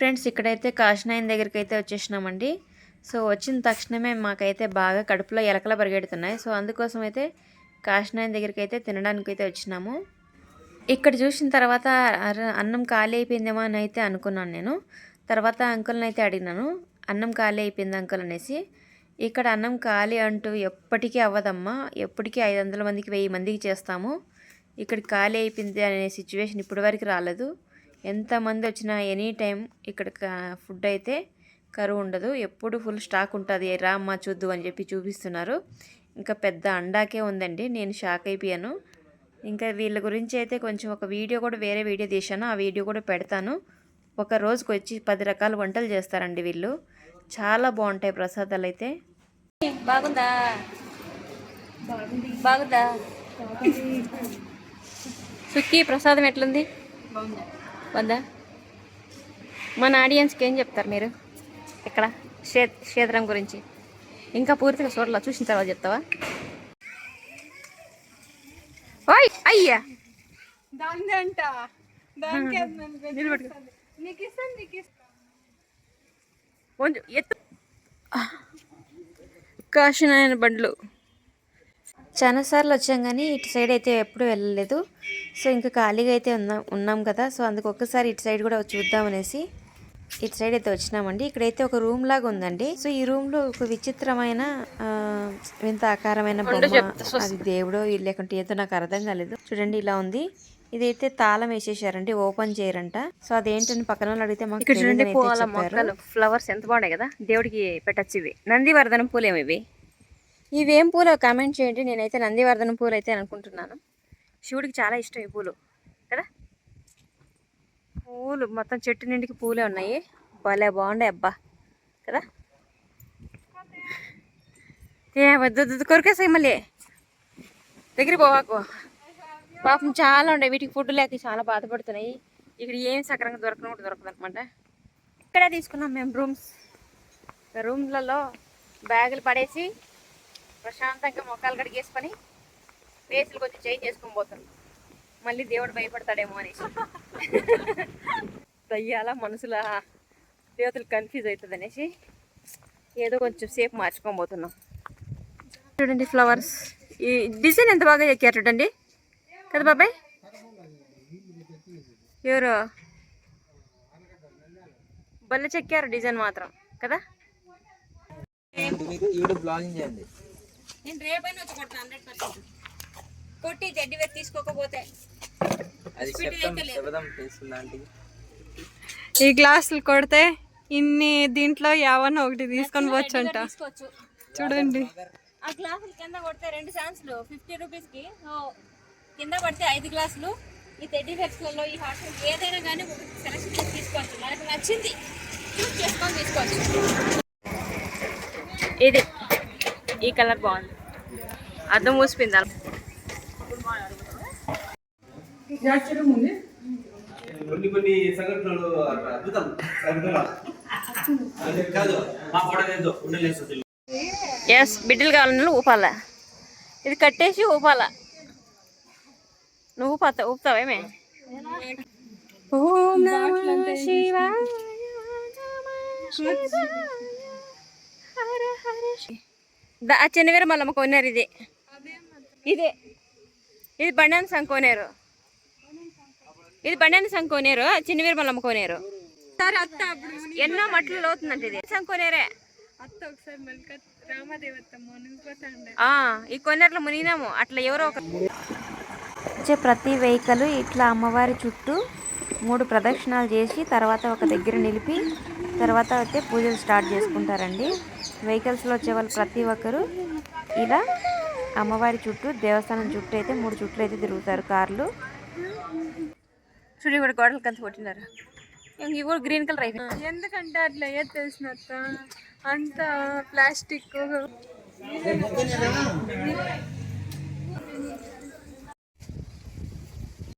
Friends ఇక్కడైతే కాశనాయన్ దగ్గరికి అయితే వచ్చేసినామండి. సో వచ్చిన తక్షణమే మాకైతే బాగా కడుపులో ఎలకలు పరిగెడుతున్నాయి. సో అందుకోసం అయితే కాశనాయన్ దగ్గరికి అయితే తినడానికి అయితే వచ్చినాము. ఇక్కడ చూసిన తర్వాత అన్నం ఖాళీ అయిపోయిందేమో అని అయితే అనుకున్నాను నేను. తర్వాత అంకుల్ని అయితే అడిగినాను. అన్నం ఖాళీ అయిపోయింది అంకుల్ అనేసి. ఇక్కడ అన్నం ఖాళీ అంటూ ఎప్పటికీ అవ్వదమ్మా. ఎప్పటికీ ఐదు వందల మందికి వెయ్యి మందికి చేస్తాము. ఇక్కడ ఖాళీ అయిపోయింది అనే సిచ్యువేషన్ ఇప్పటి వరకు రాలేదు. ఎంతమంది వచ్చినా ఎనీ టైం ఇక్కడ ఫుడ్ అయితే కరువు ఉండదు. ఎప్పుడు ఫుల్ స్టాక్ ఉంటుంది. రా అమ్మా చూద్దు అని చెప్పి చూపిస్తున్నారు. ఇంకా పెద్ద అండాకే ఉందండి. నేను షాక్ అయిపోయాను. ఇంకా వీళ్ళ గురించి అయితే కొంచెం ఒక వీడియో కూడా వేరే వీడియో తీశాను. ఆ వీడియో కూడా పెడతాను. ఒక రోజుకి వచ్చి పది రకాల వంటలు చేస్తారండి వీళ్ళు. చాలా బాగుంటాయి ప్రసాదాలు అయితే. బాగుందా? బాగుందా. సుక్కి ప్రసాదం ఎట్లుంది? బాగుందా. మన ఆడియన్స్కి ఏం చెప్తారు మీరు? ఇక్కడ క్షే క్షేత్రం గురించి. ఇంకా పూర్తిగా చూడాల చూసిన తర్వాత చెప్తావా? ఓయ్ అయ్యా! కొంచెం ఎత్తు. కాశీనాయన బండ్లు. చాలాసార్లు వచ్చాం కానీ ఇటు సైడ్ అయితే ఎప్పుడు వెళ్ళలేదు. సో ఇంకా ఖాళీగా అయితే ఉన్నాం ఉన్నాం కదా. సో అందుకు ఒక్కసారి ఇటు సైడ్ కూడా చూద్దామనేసి ఇటు సైడ్ అయితే వచ్చినామండి. ఇక్కడైతే ఒక రూమ్ లాగా ఉందండి. సో ఈ రూమ్లో ఒక విచిత్రమైన ఆ, వింత ఆకారమైన బొమ్మ అది దేవుడో లేకుంటే ఏదో నాకు అర్థం కాలేదు. చూడండి ఇలా ఉంది. ఇదైతే తాళం వేసేసారండి ఓపెన్ చేయరంట. సో అదేంటని పక్కన వాళ్ళు అడిగితే మాకు చూడండి ఫ్లవర్స్ ఎంత బాగున్నాయి కదా. దేవుడికి పెట్టచ్చు ఇవి. నందివర్ధనం పూలేమి ఇవి? ఇవేం పూలు కామెంట్ చేయండి. నేనైతే నందివర్ధనం పూలు అయితే అనుకుంటున్నాను. శివుడికి చాలా ఇష్టం ఈ పూలు. కదా? పూలు మొత్తం చెట్టు నిండికి పూలే ఉన్నాయి. భలే బాగుండే అబ్బా. కదా? ఏ వద్దు కొరికేసాయి మళ్ళీ. దగ్గర పోవాకు పాపం చాలా ఉండే. వీటికి ఫుడ్ లేక చాలా బాధపడుతున్నాయి. ఇక్కడ ఏం సక్రంగా దొరకడం కూడా దొరకదు అనమాట. ఇక్కడే తీసుకున్నాం మేము రూమ్స్ రూమ్లలో బ్యాగులు పడేసి ప్రశాంతంగా మొక్కలు కడిగేసుకొని వేసులు కొంచెం చేంజ్ చేసుకొని పోతున్నాం మళ్ళీ దేవుడు భయపడతాడేమో అనేసి. దయ్యాల మనసుల దేవతలు కన్ఫ్యూజ్ అవుతుంది అనేసి ఏదో కొంచెం సేపు మార్చుకొని పోతున్నాం. చూడండి ఫ్లవర్స్ ఈ డిజైన్ ఎంత బాగా ఎక్కారు చూడండి. కదా బాబాయ్? ఎవరు? బల్ల చెక్కారు డిజైన్ మాత్రం కదా? చేయండి. నేను రేపైనా వచ్చి కొట్టాను హండ్రెడ్ పర్సెంట్. కొట్టి జడ్డి వేసి తీసుకోకపోతే ఈ గ్లాసులు కొడితే ఇన్ని దీంట్లో యావన్న ఒకటి తీసుకొని వచ్చంట తీసుకోవచ్చు. చూడండి. ఆ గ్లాసులు కింద కొడితే రెండు ఛాన్స్లు ఫిఫ్టీ రూపీస్కి. సో కింద పడితే ఐదు గ్లాసులు. ఈ తెడ్డీ ఫెక్స్లలో ఈ హాట్ ఏదైనా కానీ సెలెక్షన్ చేసి తీసుకోవచ్చు. మనకు నచ్చింది చూస్ చేసుకొని తీసుకోవచ్చు. ఇది ఈ కలర్ బాగుంది. అర్థం మూసిపోయింది? కొన్ని కొన్ని సంఘటనలు అద్భుతం. అద్భుతం అది కాదు మా పడలేదు ఉండలేదు ఎస్ బిడ్డలు కావాలన్నా ఊపాల. ఇది కట్టేసి ఊపాల. నువ్వు ఊపాత ఊపుతావేమే ఓం నమః శివాయ. నమః శివాయ. హర హర శి- దా చెన్నవీర మల్లమ్మ కొన్నారు ఇది ఇదే బండాన సంఘ కొనేరు ఇది బండాన సంఘ కొనేరు చిన్నవీర మల్లమ్మ కొనేరు. సరే అత్త అప్పుడు ఎన్నో మట్లు లోతుందంట ఇది. సంఘ కొనేరే అత్త ఒకసారి మల్క రామదేవత మునిగిపోతాండే ఆ, ఈ కొన్నిట్లో మునిగినాము. అట్లా ఎవరో ఒక వచ్చే ప్రతి వెహికల్ ఇట్లా అమ్మవారి చుట్టూ మూడు ప్రదక్షిణాలు చేసి తర్వాత ఒక దగ్గర నిలిపి తర్వాత అయితే పూజలు స్టార్ట్ చేసుకుంటారండి. వెహికల్స్లో వచ్చే వాళ్ళు ప్రతి ఒక్కరు ఇలా అమ్మవారి చుట్టూ దేవస్థానం చుట్టూ అయితే మూడు చుట్టూ అయితే తిరుగుతారు కార్లు. చూడు కూడా గోడలు కంత కొట్టినారు. ఇవి కూడా గ్రీన్ కలర్ అయిపోయింది ఎందుకంటే అట్లా ఏది తెలిసిన అత్త అంత ప్లాస్టిక్.